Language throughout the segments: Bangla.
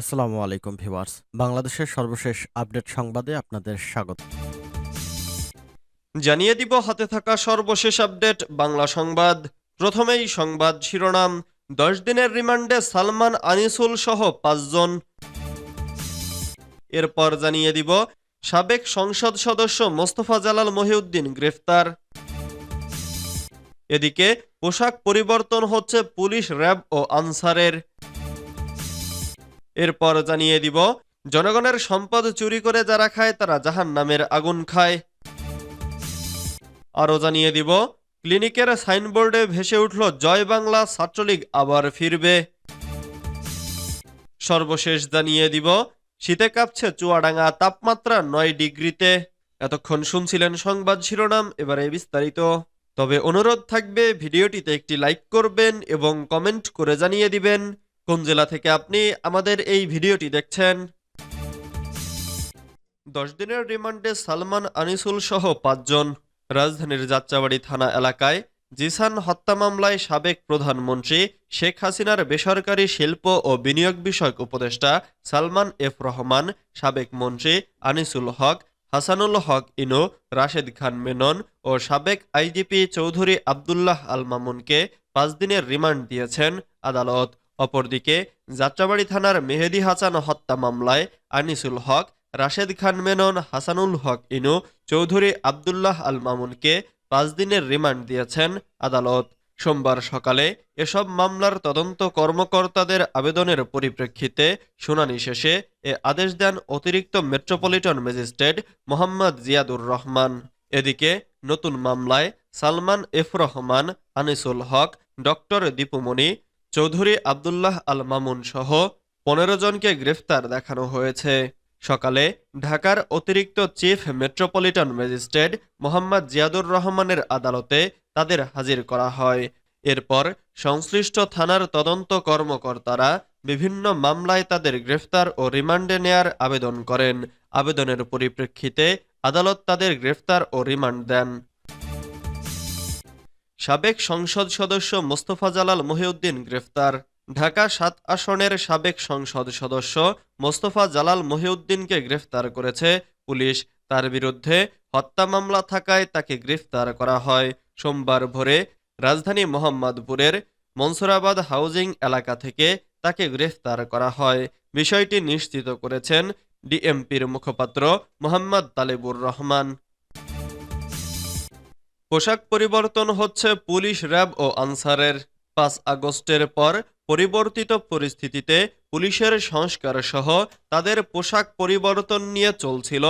আসসালামু আলাইকুম ভিউয়ার্স। বাংলাদেশের সর্বশেষ আপডেট সংবাদে আপনাদের স্বাগত। জানিয়ে দিব হাতে থাকা সর্বশেষ আপডেট, বাংলা সংবাদ। প্রথমেই সংবাদ শিরোনাম, দশ দিনের রিমান্ডে সালমান আনিসুল সহ পাঁচজন। এরপর জানিয়ে দিব, সাবেক সংসদ সদস্য মোস্তফা জালাল মহিউদ্দিন গ্রেফতার। এদিকে পোশাক পরিবর্তন হচ্ছে পুলিশ, র্যাব ও আনসারের। এরপর জানিয়ে দিব, জনগণের সম্পদ চুরি করে যারা খায়, তারা জাহান নামের আগুন খায়। আরও জানিয়ে দিব, ক্লিনিকের সাইনবোর্ডে ভেসে উঠল, জয় বাংলা, ছাত্রলীগ আবার ফিরবে। সর্বশেষ জানিয়ে দিব, শীতে কাঁপছে চুয়াডাঙ্গা তাপমাত্রা নয় ডিগ্রিতে। এতক্ষণ শুনছিলেন সংবাদ শিরোনাম, এবারে বিস্তারিত। তবে অনুরোধ থাকবে, ভিডিওটিতে একটি লাইক করবেন এবং কমেন্ট করে জানিয়ে দিবেন। কোন জেলা থেকে আপনি আমাদের এই ভিডিওটি দেখছেন? দশ দিনের রিমান্ডে সালমান আনিসুল সহ পাঁচজন। রাজধানীর যাত্রাবাড়ি থানা এলাকায় জিসান হত্যা মামলায় সাবেক প্রধানমন্ত্রী শেখ হাসিনার বেসরকারি শিল্প ও বিনিয়োগ বিষয়ক উপদেষ্টা সালমান এফ রহমান, সাবেক মন্ত্রী আনিসুল হক, হাসানুল হক ইনু, রাশেদ খান মেনন ও সাবেক আইজিপি চৌধুরী আবদুল্লাহ আল মামুনকে পাঁচ দিনের রিমান্ড দিয়েছেন আদালত। অপরদিকে যাত্রাবাড়ি থানার মেহেদি হাসান হত্যা মামলায় আনিসুল হক, রাশেদ খান মেনন, হাসানুল হক ইনু, চৌধুরী আবদুল্লাহ আল মামুনকে পাঁচ দিনের রিমান্ড দিয়েছেন আদালত। সোমবার সকালে এসব মামলার তদন্ত কর্মকর্তাদের আবেদনের পরিপ্রেক্ষিতে শুনানি শেষে এ আদেশ দেন অতিরিক্ত মেট্রোপলিটন ম্যাজিস্ট্রেট মোহাম্মদ জিয়াদুর রহমান। এদিকে নতুন মামলায় সালমান এফ রহমান, আনিসুল হক, ডক্টর দীপুমণি চৌধুরী আবদুল্লাহ আল মামুন সহ পনেরো জনকে গ্রেফতার দেখানো হয়েছে। সকালে ঢাকার অতিরিক্ত chief metropolitan magistrate Mohammad Ziadur রহমানের আদালতে তাদের হাজির করা হয়। এরপর সংশ্লিষ্ট থানার তদন্ত কর্মকর্তারা বিভিন্ন মামলায় তাদের গ্রেফতার ও রিমান্ডে নেয়ার আবেদন করেন। আবেদনের পরিপ্রেক্ষিতে আদালত তাদের গ্রেফতার ও রিমান্ড দেন। সাবেক সংসদ সদস্য মোস্তফা জালাল মহিউদ্দিন গ্রেফতার। ঢাকা সাত আসনের সাবেক সংসদ সদস্য মোস্তফা জালাল মহিউদ্দিনকে গ্রেফতার করেছে। পুলিশ তার বিরুদ্ধে হত্যা মামলা থাকায় তাকে গ্রেফতার করা হয়। সোমবার ভোরে রাজধানী মোহাম্মদপুরের মনসুরাবাদ হাউজিং এলাকা থেকে তাকে গ্রেফতার করা হয়। বিষয়টি নিশ্চিত করেছেন ডিএমপির মুখপাত্র মোহাম্মদ তালেবুর রহমান। পোশাক পরিবর্তন হচ্ছে পুলিশ র্যাব ও আনসারের। পাঁচ আগস্টের পর পরিবর্তিত পরিস্থিতিতে পুলিশের সংস্কার সহ তাদের পোশাক পরিবর্তন নিয়ে চলছিল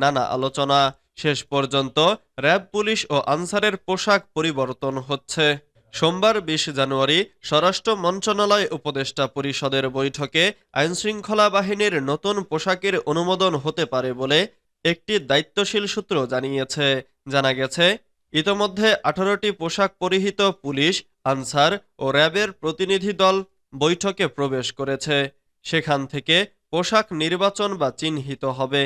নানা আলোচনা। শেষ পর্যন্ত র্যাব পুলিশ ও আনসারের পোশাক পরিবর্তন হচ্ছে। সোমবার বিশ জানুয়ারি স্বরাষ্ট্র মন্ত্রণালয় উপদেষ্টা পরিষদের বৈঠকে আইনশৃঙ্খলা বাহিনীর নতুন পোশাকের অনুমোদন হতে পারে বলে একটি দায়িত্বশীল সূত্র জানিয়েছে। জানা গেছে ইতোমধ্যে আঠারোটি পোশাক পরিহিত পুলিশ, আনসার ও র্যাবের প্রতিনিধি দল বৈঠকে প্রবেশ করেছে। সেখান থেকে পোশাক নির্বাচন বা চিহ্নিত হবে।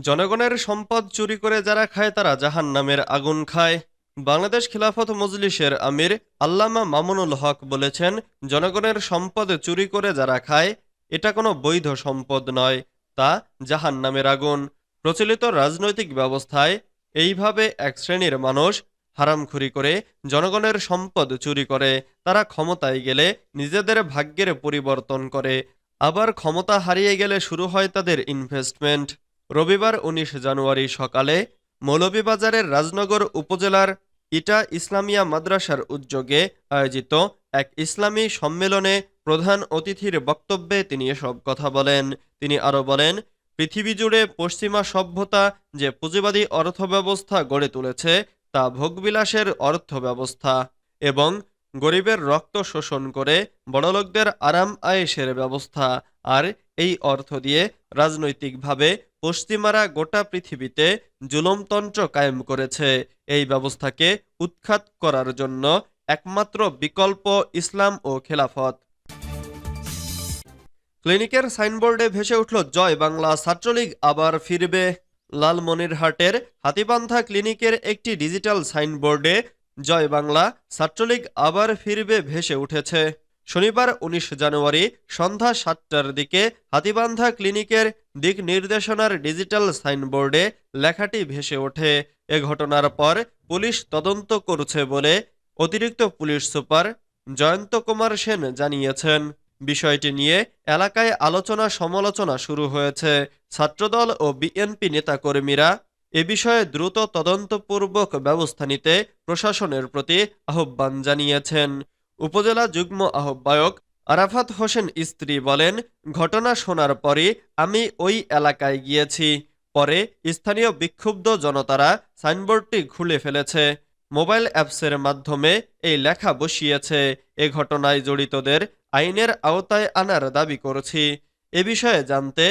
জনগণের সম্পদ চুরি করে যারা খায় তারা জাহান নামের আগুন খায়। বাংলাদেশ খিলাফত মজলিসের আমির আল্লামা মামুনুল হক বলেছেন, জনগণের সম্পদ চুরি করে যারা খায়, এটা কোনো বৈধ সম্পদ নয়, তা জাহান নামের আগুন। প্রচলিত রাজনৈতিক ব্যবস্থায় এইভাবে এক শ্রেণির মানুষ হারামখুরি করে জনগণের সম্পদ চুরি করে, তারা ক্ষমতায় গেলে নিজেদের ভাগ্যের পরিবর্তন করে। আবার ক্ষমতা হারিয়ে গেলে শুরু হয় তাদের ইনভেস্টমেন্ট রবিবার উনিশ জানুয়ারি সকালে মৌলভীবাজারের রাজনগর উপজেলার ইটা ইসলামিয়া মাদ্রাসার উদ্যোগে আয়োজিত এক ইসলামী সম্মেলনে প্রধান অতিথির বক্তব্যে তিনি এসব কথা বলেন। তিনি আরও বলেন পৃথিবী জুড়ে পশ্চিমা সভ্যতা যে পুঁজিবাদী অর্থব্যবস্থা গড়ে তুলেছে, তা ভোগবিলাসের অর্থব্যবস্থা এবং গরিবের রক্ত শোষণ করে বড়লোকদের আরাম আয়েসের ব্যবস্থা। আর এই অর্থ দিয়ে রাজনৈতিকভাবে পশ্চিমারা গোটা পৃথিবীতে জুলমতন্ত্র কায়েম করেছে। এই ব্যবস্থাকে উৎখাত করার জন্য একমাত্র বিকল্প ইসলাম ও খেলাফত। ক্লিনিকের সাইনবোর্ডে ভেসে উঠল, জয় বাংলা, ছাত্রলীগ আবার ফিরবে। লালমনিরহাটের হাতিবান্ধা ক্লিনিকের একটি ডিজিটাল সাইনবোর্ডে, জয় বাংলা, ছাত্রলীগ আবার ফিরবে ভেসে উঠেছে। শনিবার উনিশ জানুয়ারি সন্ধ্যা সাতটার দিকে হাতিবান্ধা ক্লিনিকের দিক নির্দেশনার ডিজিটাল সাইনবোর্ডে লেখাটি ভেসে ওঠে। এ ঘটনার পর পুলিশ তদন্ত করছে বলে অতিরিক্ত পুলিশ সুপার জয়ন্ত কুমার সেন জানিয়েছেন। বিষয়টি নিয়ে এলাকায় আলোচনা সমালোচনা শুরু হয়েছে। ছাত্রদল ও বিএনপি নেতাকর্মীরা এ বিষয়ে দ্রুত তদন্তপূর্বক ব্যবস্থা নিতে প্রশাসনের প্রতি আহ্বান জানিয়েছেন। উপজেলা যুগ্ম আহ্বায়ক আরাফাত হোসেন স্ত্রী বলেন, ঘটনা শোনার পরই আমি ওই এলাকায় গিয়েছি। পরে স্থানীয় বিক্ষুব্ধ জনতারা সাইনবোর্ডটি খুলে ফেলেছে। মোবাইল অ্যাপসের মাধ্যমে এই লেখা বসিয়েছে। এ ঘটনায় জড়িতদের আইনের আওতায় আনার দাবি করছি। এ বিষয়ে জানতে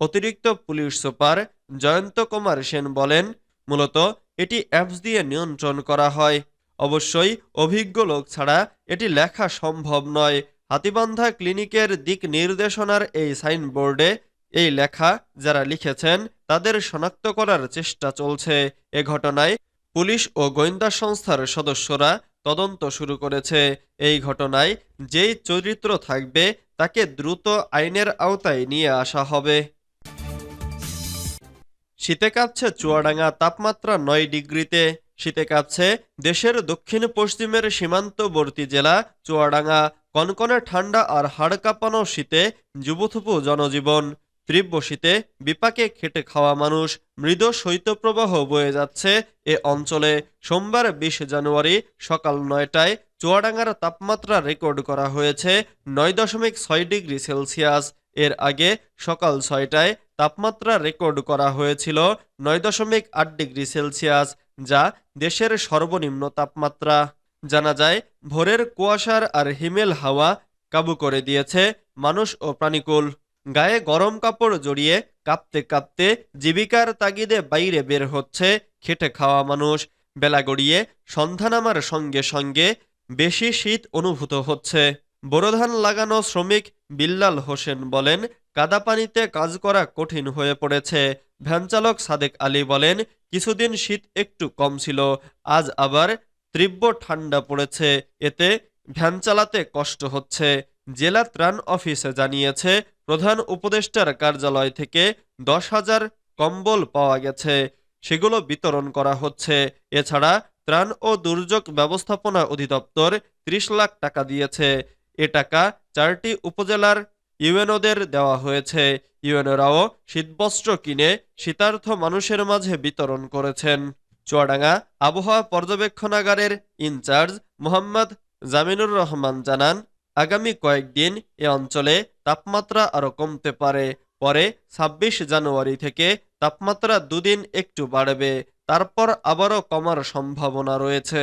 অতিরিক্ত পুলিশ সুপার জয়ন্ত কুমার সেন বলেন, মূলত এটি অ্যাপস দিয়ে নিয়ন্ত্রণ করা হয়। অবশ্যই অভিজ্ঞ লোক ছাড়া এটি লেখা সম্ভব নয়। হাতিবান্ধা ক্লিনিকের দিক নির্দেশনার এই সাইনবোর্ডে এই লেখা যারা লিখেছেন, তাদের শনাক্ত করার চেষ্টা চলছে। এ ঘটনায় পুলিশ ও গোয়েন্দা সংস্থার সদস্যরা তদন্ত শুরু করেছে। এই ঘটনায় যেই চরিত্র থাকবে, তাকে দ্রুত আইনের আওতায় নিয়ে আসা হবে। শীতে কাঁপছে চুয়াডাঙ্গা তাপমাত্রা নয় ডিগ্রিতে। শীতে কাঁপছে দেশের দক্ষিণ পশ্চিমের সীমান্তবর্তী জেলা চুয়াডাঙ্গা। কনকনে ঠান্ডা আর হাড় কাঁপানো শীতে যুবথুপু জনজীবন। তীব্র বিপাকে খেটে খাওয়া মানুষ মৃদু শৈত্যপ্রবাহ বয়ে যাচ্ছে এ অঞ্চলে। সোমবার বিশ জানুয়ারি সকাল নয়টায় চুয়াডাঙ্গার তাপমাত্রা রেকর্ড করা হয়েছে নয় দশমিক ছয় ডিগ্রি সেলসিয়াস। এর আগে সকাল ছয়টায় তাপমাত্রা রেকর্ড করা হয়েছিল নয় দশমিক আট ডিগ্রি সেলসিয়াস, যা দেশের সর্বনিম্ন তাপমাত্রা। জানা যায়, ভোরের কুয়াশার আর হিমেল হাওয়া কাবু করে দিয়েছে মানুষ ও প্রাণীকুল। গায়ে গরম কাপড় জড়িয়ে কাঁপতে কাঁপতে জীবিকার তাগিদে বাইরে বের হচ্ছে খেটে খাওয়া মানুষ। বেলা গড়িয়ে সন্ধ্যা নামার সঙ্গে সঙ্গে বেশি শীত অনুভূত হচ্ছে। বোরোধান লাগানো শ্রমিক বিল্লাল হোসেন বলেন, কাদা পানিতে কাজ করা কঠিন হয়ে পড়েছে। ভ্যানচালক সাদেক আলী বলেন, কিছুদিন শীত একটু কম ছিল, আজ আবার তীব্র ঠান্ডা পড়েছে। এতে ভ্যান চালাতে কষ্ট হচ্ছে। জেলা ত্রাণ অফিসে জানিয়েছে, প্রধান উপদেষ্টার কার্যালয় থেকে দশ হাজার কম্বল পাওয়া গেছে। সেগুলো বিতরণ করা হচ্ছে। এছাড়া ত্রাণ ও দুর্যোগ ব্যবস্থাপনা অধিদপ্তর ত্রিশ লাখ টাকা দিয়েছে। এ টাকা চারটি উপজেলার ইউএনওদের দেওয়া হয়েছে। ইউএনওরাও শীতবস্ত্র কিনে শীতার্থ মানুষের মাঝে বিতরণ করেছেন। চুয়াডাঙ্গা আবহাওয়া পর্যবেক্ষণাগারের ইনচার্জ মোহাম্মদ জামিনুর রহমান জানান আগামী কয়েকদিন এ অঞ্চলে তাপমাত্রা আরও কমতে পারে। পরে ছাব্বিশ জানুয়ারি থেকে তাপমাত্রা দুদিন একটু বাড়বে। তারপর আবারও কমার সম্ভাবনা রয়েছে।